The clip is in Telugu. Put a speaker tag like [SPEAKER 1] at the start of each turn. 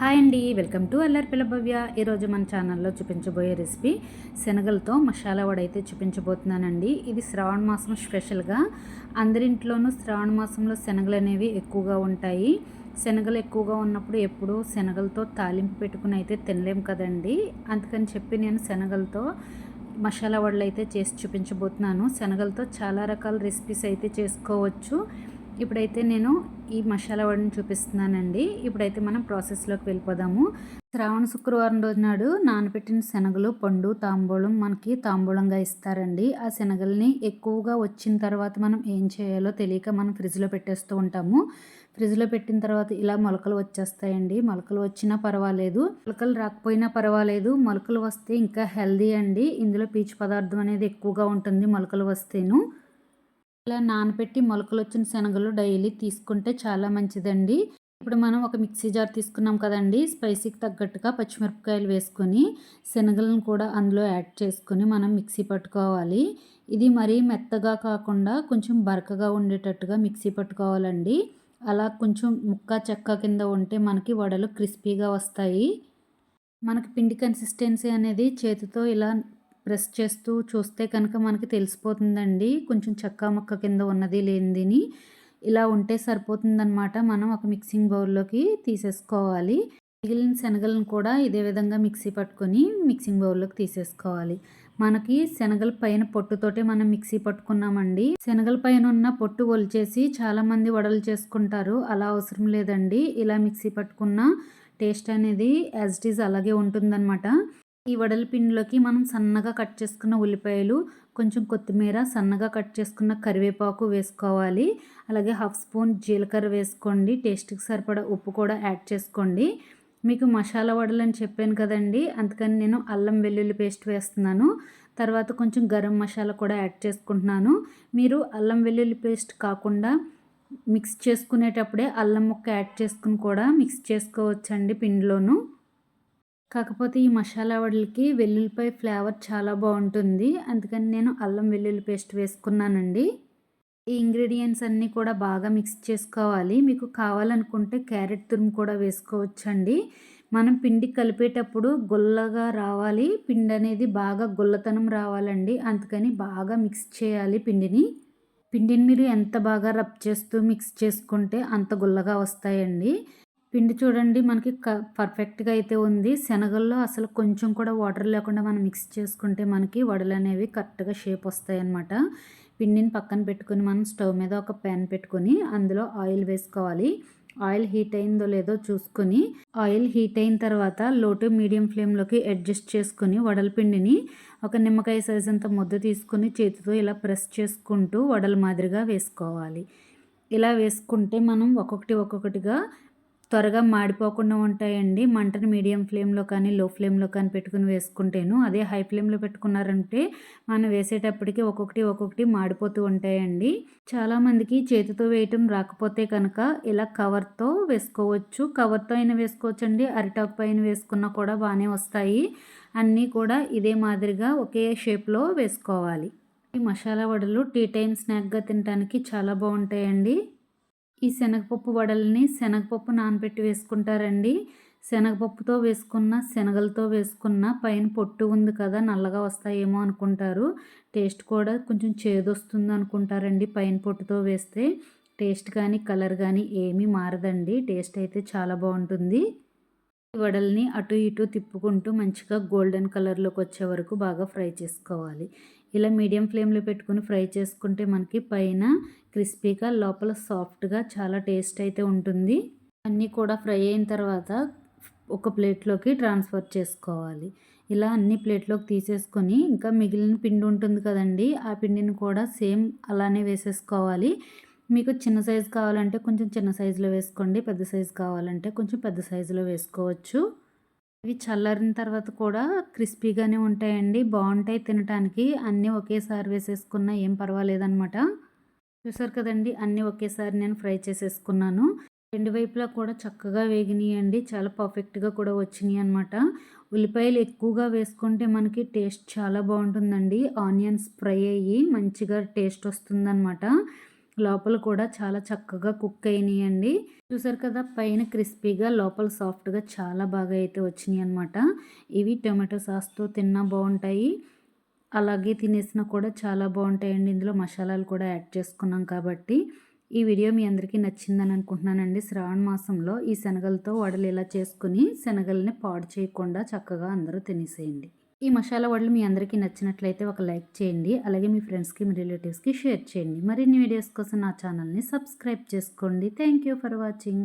[SPEAKER 1] హాయ్ అండి వెల్కమ్ టు అల్లరి పిల్లభవ్య ఈరోజు మన ఛానల్లో చూపించబోయే రెసిపీ శనగలతో మసాలా వడ అయితే చూపించబోతున్నానండి. ఇది శ్రావణ మాసం స్పెషల్గా అందరింట్లోనూ శ్రావణ మాసంలో శనగలు అనేవి ఎక్కువగా ఉంటాయి. శనగలు ఎక్కువగా ఉన్నప్పుడు ఎప్పుడూ శనగలతో తాలింపు పెట్టుకుని అయితే తినలేం కదండి. అందుకని చెప్పి నేను శనగలతో మసాలా వడలు అయితే చేసి చూపించబోతున్నాను. శనగలతో చాలా రకాల రెసిపీస్ అయితే చేసుకోవచ్చు. ఇప్పుడైతే నేను ఈ మసాలా వడని చూపిస్తున్నానండి. ఇప్పుడైతే మనం ప్రాసెస్లోకి వెళ్ళిపోదాము. శ్రావణ శుక్రవారం రోజు నాడు నానబెట్టిన శనగలు పండు తాంబూలం మనకి తాంబూలంగా ఇస్తారండి. ఆ శనగల్ని ఎక్కువగా వచ్చిన తర్వాత మనం ఏం చేయాలో తెలియక మనం ఫ్రిడ్జ్లో పెట్టేస్తూ ఉంటాము. ఫ్రిడ్జ్లో పెట్టిన తర్వాత ఇలా మొలకలు వచ్చేస్తాయండి. మొలకలు వచ్చినా పర్వాలేదు. మొలకలు రాకపోయినా పర్వాలేదు. మొలకలు వస్తే ఇంకా హెల్దీ అండి. ఇందులో పీచు పదార్థం అనేది ఎక్కువగా ఉంటుంది మొలకలు వస్తేను. ఇలా నానబెట్టి మొలకలు వచ్చిన శనగలు డైలీ తీసుకుంటే చాలా మంచిదండి. ఇప్పుడు మనం ఒక మిక్సీ జార్ తీసుకున్నాం కదండి స్పైసీకి తగ్గట్టుగా పచ్చిమిరపకాయలు వేసుకొని శనగలను కూడా అందులో యాడ్ చేసుకొని మనం మిక్సీ పట్టుకోవాలి. ఇది మరీ మెత్తగా కాకుండా కొంచెం బరకగా ఉండేటట్టుగా మిక్సీ పట్టుకోవాలండి. అలా కొంచెం ముక్క చెక్క కింద ఉంటే మనకి వడలు క్రిస్పీగా వస్తాయి. మనకి పిండి కన్సిస్టెన్సీ అనేది చేతితో ఇలా ప్రెస్ చేస్తూ చూస్తే కనుక మనకి తెలిసిపోతుందండి. కొంచెం చెక్క ముక్క కింద ఉన్నది లేనిదిని. ఇలా ఉంటే సరిపోతుందనమాట మనం ఒక మిక్సింగ్ బౌల్లోకి తీసేసుకోవాలి. మిగిలిన శనగలను కూడా ఇదే విధంగా మిక్సీ పట్టుకొని మిక్సింగ్ బౌల్లోకి తీసేసుకోవాలి. మనకి శనగల పైన పొట్టుతోటే మనం మిక్సీ పట్టుకున్నామండి. శనగల పైన ఉన్న పొట్టు ఒలిచేసి చాలామంది వడలు చేసుకుంటారు. అలా అవసరం లేదండి. ఇలా మిక్సీ పట్టుకున్న టేస్ట్ అనేది యాజ్ ఇట్ ఈజ్ అలాగే ఉంటుందన్నమాట. ఈ వడల పిండిలోకి మనం సన్నగా కట్ చేసుకున్న ఉల్లిపాయలు కొంచెం కొత్తిమీర సన్నగా కట్ చేసుకున్న కరివేపాకు వేసుకోవాలి. అలాగే హాఫ్ స్పూన్ జీలకర్ర వేసుకోండి. టేస్ట్కి సరిపడా ఉప్పు కూడా యాడ్ చేసుకోండి. మీకు మసాలా వడలు అని చెప్పాను కదండి అందుకని నేను అల్లం వెల్లుల్లి పేస్ట్ వేస్తున్నాను. తర్వాత కొంచెం గరం మసాలా కూడా యాడ్ చేసుకుంటున్నాను. మీరు అల్లం వెల్లుల్లి పేస్ట్ కాకుండా మిక్స్ చేసుకునేటప్పుడే అల్లం ముక్క యాడ్ చేసుకుని కూడా మిక్స్ చేసుకోవచ్చండి పిండిలోను. కాకపోతే ఈ మసాలా వడలకి వెల్లుల్లిపాయ ఫ్లేవర్ చాలా బాగుంటుంది. అందుకని నేను అల్లం వెల్లుల్లి పేస్ట్ వేసుకున్నానండి. ఈ ఇంగ్రీడియంట్స్ అన్నీ కూడా బాగా మిక్స్ చేసుకోవాలి. మీకు కావాలనుకుంటే క్యారెట్ తురుము కూడా వేసుకోవచ్చండి. మనం పిండి కలిపేటప్పుడు గుల్లగా రావాలి. పిండి అనేది బాగా గుల్లతనం రావాలండి. అందుకని బాగా మిక్స్ చేయాలి పిండిని. పిండిని మీరు ఎంత బాగా రబ్ చేస్తూ మిక్స్ చేసుకుంటే అంత గుల్లగా వస్తాయండి. పిండి చూడండి మనకి క పర్ఫెక్ట్గా అయితే ఉంది. శనగల్లో అసలు కొంచెం కూడా వాటర్ లేకుండా మనం మిక్స్ చేసుకుంటే మనకి వడలు అనేవి కరెక్ట్గా షేప్ వస్తాయి అన్నమాట పిండిని పక్కన పెట్టుకొని మనం స్టవ్ మీద ఒక ప్యాన్ పెట్టుకొని అందులో ఆయిల్ వేసుకోవాలి. ఆయిల్ హీట్ అయిందో లేదో చూసుకొని ఆయిల్ హీట్ అయిన తర్వాత లో టు మీడియం ఫ్లేమ్లోకి అడ్జస్ట్ చేసుకొని వడల పిండిని ఒక నిమ్మకాయ సైజ్ అంత ముద్ద తీసుకొని చేతితో ఇలా ప్రెస్ చేసుకుంటూ వడల మాదిరిగా వేసుకోవాలి. ఇలా వేసుకుంటే మనం ఒక్కొక్కటి ఒక్కొక్కటిగా త్వరగా మాడిపోకుండా ఉంటాయండి. మంటను మీడియం ఫ్లేమ్లో కానీ లో ఫ్లేమ్లో కానీ పెట్టుకుని వేసుకుంటేను అదే హై ఫ్లేమ్లో పెట్టుకున్నారంటే మనం వేసేటప్పటికి ఒక్కొక్కటి ఒక్కొక్కటి మాడిపోతూ ఉంటాయండి. చాలామందికి చేతితో వేయటం రాకపోతే కనుక ఇలా కవర్తో వేసుకోవచ్చు. కవర్తో అయినా వేసుకోవచ్చు అండి అరిటాకు పైన వేసుకున్నా కూడా బాగానే వస్తాయి. అన్నీ కూడా ఇదే మాదిరిగా ఒకే షేప్లో వేసుకోవాలి. ఈ మసాలా వడలు టీ టైం స్నాక్గా తినడానికి చాలా బాగుంటాయండి. ఈ శనగపప్పు వడల్ని శనగపప్పు నానబెట్టి వేసుకుంటారండి. శనగపప్పుతో వేసుకున్న శనగలతో వేసుకున్న పైన పొట్టు ఉంది కదా నల్లగా వస్తాయేమో అనుకుంటారు. టేస్ట్ కూడా కొంచెం చేదొస్తుంది అనుకుంటారండి పైన పొట్టుతో వేస్తే. టేస్ట్ కానీ కలర్ కానీ ఏమీ మారదండి. టేస్ట్ అయితే చాలా బాగుంటుంది. వడల్ని అటు ఇటు తిప్పుకుంటూ మంచిగా గోల్డెన్ కలర్లోకి వచ్చే వరకు బాగా ఫ్రై చేసుకోవాలి. ఇలా మీడియం ఫ్లేమ్లో పెట్టుకుని ఫ్రై చేసుకుంటే మనకి పైన క్రిస్పీగా లోపల సాఫ్ట్గా చాలా టేస్ట్ అయితే ఉంటుంది. అన్నీ కూడా ఫ్రై అయిన తర్వాత ఒక ప్లేట్లోకి ట్రాన్స్ఫర్ చేసుకోవాలి. ఇలా అన్ని ప్లేట్లోకి తీసేసుకొని ఇంకా మిగిలిన పిండి ఉంటుంది కదండి ఆ పిండిని కూడా సేమ్ అలానే వేసేసుకోవాలి. మీకు చిన్న సైజు కావాలంటే కొంచెం చిన్న సైజులో వేసుకోండి పెద్ద సైజు కావాలంటే కొంచెం పెద్ద సైజులో వేసుకోవచ్చు. ఇవి చల్లారిన తర్వాత కూడా క్రిస్పీగానే ఉంటాయండి. బాగుంటాయి తినటానికి. అన్నీ ఒకేసారి వేసేసుకున్నా ఏం పర్వాలేదనమాట చూసారు కదండి అన్నీ ఒకేసారి నేను ఫ్రై చేసేసుకున్నాను. రెండు వైపులా కూడా చక్కగా వేగినాయండి. చాలా పర్ఫెక్ట్గా కూడా వచ్చినాయి అనమాట ఉల్లిపాయలు ఎక్కువగా వేసుకుంటే మనకి టేస్ట్ చాలా బాగుంటుందండి. ఆనియన్స్ ఫ్రై అయ్యి మంచిగా టేస్ట్ వస్తుందన్నమాట. లోపల కూడా చాలా చక్కగా కుక్ అయినాయండి. చూసారు కదా పైన క్రిస్పీగా లోపల సాఫ్ట్గా చాలా బాగా అయితే వచ్చినాయి అనమాట ఇవి టొమాటో సాస్తో తిన్నా బాగుంటాయి అలాగే తినేసినా కూడా చాలా బాగుంటాయండి ఇందులో మసాలాలు కూడా యాడ్ చేసుకున్నాం కాబట్టి. ఈ వీడియో మీ అందరికీ నచ్చిందని అనుకుంటున్నానండి. శ్రావణ మాసంలో ఈ శనగలతో వడలు ఇలా చేసుకుని శనగల్ని పాడు చేయకుండా చక్కగా అందరూ తినేసేయండి. ఈ మసాలా వడలు మీ అందరికీ నచ్చినట్లయితే ఒక లైక్ చేయండి. అలాగే మీ ఫ్రెండ్స్కి మీ రిలేటివ్స్కి షేర్ చేయండి. మరిన్ని వీడియోస్ కోసం నా ఛానల్ని సబ్స్క్రైబ్ చేసుకోండి. Thank you for watching.